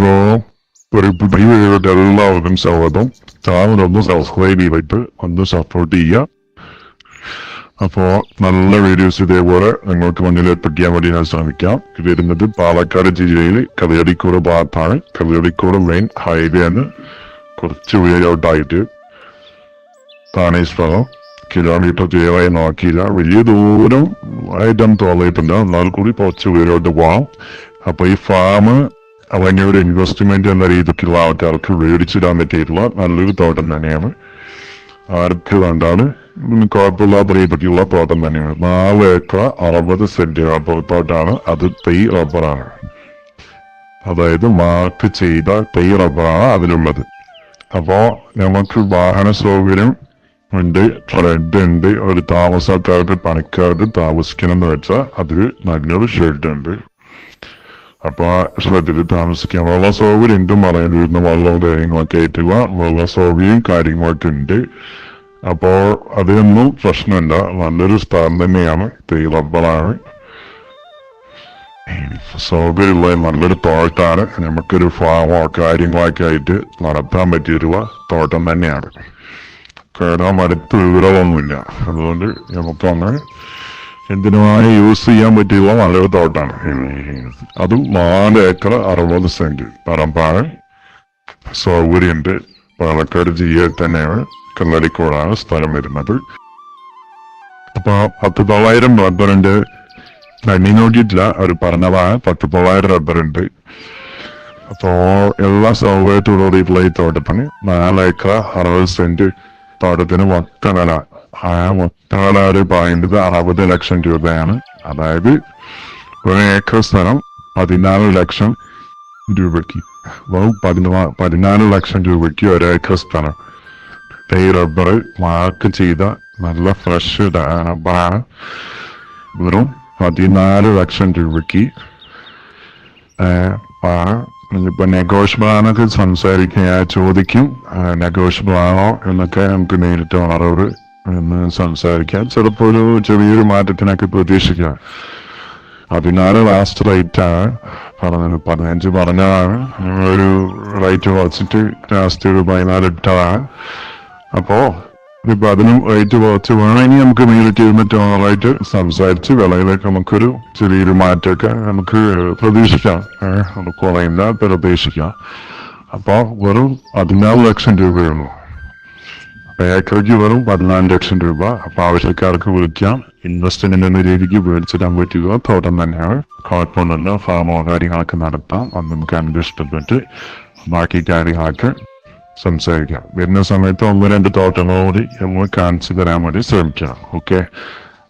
പുതിയ വീഡിയോയുടെ എല്ലാവർക്കും സ്വാഗതം ചാനൽ ഒന്ന് സബ്സ്ക്രൈബ് ചെയ്തിട്ട് ഒന്ന് സപ്പോർട്ട് ചെയ്യുക അപ്പോ നല്ല വീഡിയോസ് ഇതേപോലെ നിങ്ങൾക്ക് മുന്നിൽ എത്തിക്കാൻ വേണ്ടി ഞാൻ ശ്രമിക്കാം. വരുന്നത് പാലക്കാട് ജില്ലയിൽ കറിയടിക്കോട് ഭാഗത്താണ്. കറിയടിക്കോട് മെയിൻ ഹൈവേ ആണ്. കുറച്ച് ഉയരോട്ടായിട്ട് താണേ സ്ഥലം കിലോമീറ്റർ തീരായി നോക്കിയില്ല. വലിയ ദൂരം ആയിട്ടാണ് തോന്നിയിട്ടുണ്ട് എന്നാൽ കൂടി കുറച്ച് ഉയരോട്ട് പോവാം. അപ്പൊ ഈ ഫാം ഒരു ഇൻവെസ്റ്റ്മെന്റ് എന്ന രീതിക്കുള്ള ആൾക്കാർക്ക് മേടിച്ചിടാൻ പറ്റിയിട്ടുള്ള നല്ലൊരു തോട്ടം തന്നെയാണ്. ആർക്ക് വേണ്ടാണ് കുഴപ്പമില്ലാത്ത രീതിക്കുള്ള തോട്ടം തന്നെയാണ്. നാല് ഏക്കർ അറുപത് സെന്റ് റബ്ബർ തോട്ടാണ്. അത് തൈ റബ്ബറാണ് അതായത് മാർക്ക് ചെയ്ത തൈ റബ്ബറാണ് അതിലുള്ളത്. അപ്പോ നമുക്ക് വാഹന സൗകര്യം ഉണ്ട് ഷെഡ് ഉണ്ട് ഒരു താമസക്കാർക്ക് പണിക്കാർക്ക് താമസിക്കണം എന്ന് വെച്ചാൽ അതിൽ നല്ലൊരു ഷെഡ് ഉണ്ട്. അപ്പൊ ശ്രദ്ധയിൽ താമസിക്കാം വെള്ള സൗകര്യം എന്തും പറയേണ്ടിരുന്ന വെള്ളവും കാര്യങ്ങളൊക്കെ ആയിട്ടുള്ള വെള്ള സോവിയും കാര്യങ്ങളൊക്കെ ഉണ്ട്. അപ്പോൾ അതിനൊന്നും പ്രശ്നമില്ല നല്ലൊരു സ്ഥലം തന്നെയാണ് തൈ റബ്ബറാണ് സൗകര്യമുള്ള നല്ലൊരു തോട്ടാണ് നമുക്കൊരു ഫാമോ കാര്യങ്ങളൊക്കെ ആയിട്ട് നടത്താൻ പറ്റിയിട്ടുള്ള തോട്ടം തന്നെയാണ്. കേടാൻ അടുത്ത് വിവരമൊന്നുമില്ല. അതുകൊണ്ട് നമുക്കൊന്ന് എന്തിനുമായി യൂസ് ചെയ്യാൻ പറ്റിയുള്ള നല്ലൊരു തോട്ടാണ് അതും നാല് ഏക്കർ അറുപത് സെന്റ് പറമ്പാണ് സൗകര്യമുണ്ട് പാലക്കാട് ജില്ലയിൽ തന്നെയാണ് കല്ലടിക്കോടാണ് സ്ഥലം വരുന്നത്. അപ്പൊ പത്ത് തൊള്ളായിരം റബ്ബറുണ്ട് എണ്ണി നോക്കിയിട്ടില്ല. അവർ പറഞ്ഞതാണ് പത്ത് തൊള്ളായിരം റബ്ബറുണ്ട്. അപ്പോ എല്ലാ സൗകര്യത്തോടുകൂടിയിട്ടുള്ള ഈ തോട്ടത്തിന് നാല് ഏക്കർ അറുപത് സെന്റ് തോട്ടത്തിന് മൊത്തം വില ആ ഒരു പോയിന്റ് അറുപത് ലക്ഷം രൂപയാണ്. അതായത് ഒരു ഏക്കർ സ്ഥലം പതിനാല് ലക്ഷം രൂപയ്ക്ക്. വെറും പതിനാ പതിനാല് ലക്ഷം രൂപയ്ക്ക് ഒരു ഏക്കർ സ്ഥലം. തൈ റബ്ബർ മാർക്ക് ചെയ്ത നല്ല ഫ്രഷ് റബ്ബറാണ് വെറും പതിനാല് ലക്ഷം രൂപയ്ക്ക് ഇപ്പൊ നെഗോഷ്യബിൾ ആണൊക്കെ സംസാരിക്കുക ചോദിക്കും നെഗോഷ്യബിൾ ആണോ എന്നൊക്കെ നമുക്ക് നേരിട്ട് ആളോട് എന്ന് സംസാരിക്കാൻ ചിലപ്പോൾ ഒരു ചെറിയൊരു മാറ്റത്തിനൊക്കെ പ്രതീക്ഷിക്കാം. പതിനാല് ലാസ്റ്റ് റേറ്റ് ആണ്. പറഞ്ഞത് പതിനഞ്ച് പറഞ്ഞതാണ്. ഒരു റൈറ്റ് കുറച്ചിട്ട് ലാസ്റ്റ് ഒരു പതിനാല് ഇട്ടതാണ്. അപ്പോ ഇപ്പൊ അതിനും റേറ്റ് കുറച്ച് വേണമെങ്കിൽ നമുക്ക് നേരിട്ട് ഇരുന്നിട്ട് ഓണറായിട്ട് സംസാരിച്ച് വിളയിലേക്ക് നമുക്കൊരു ചെറിയൊരു മാറ്റമൊക്കെ നമുക്ക് പ്രതീക്ഷിക്കാം. കുറയില്ല പ്രതീക്ഷിക്കാം. അപ്പൊ വെറും പതിനാല് ലക്ഷം രൂപയുള്ളൂ ഏക്കറയ്ക്ക് വെറും പതിനാല് ലക്ഷം രൂപ അപ്പൊ ആവശ്യക്കാർക്ക് വിളിക്കാം. ഇൻവെസ്റ്റ്മെന്റ് എന്ന രീതിക്ക് മേടിച്ചിടാൻ പറ്റുക. തോട്ടം തന്നെയാണ്. കുഴപ്പമൊന്നുമില്ല. ഫാമോ കാര്യങ്ങളൊക്കെ നടത്താം. അത് നമുക്ക് അന്വേഷിച്ചിട്ട് ബാക്കി കാര്യങ്ങളൊക്കെ സംസാരിക്കാം. വരുന്ന സമയത്ത് ഒന്ന് രണ്ട് തോട്ടങ്ങളോട് നമ്മൾ കാണിച്ചു തരാൻ വേണ്ടി ശ്രമിക്കണം ഓക്കെ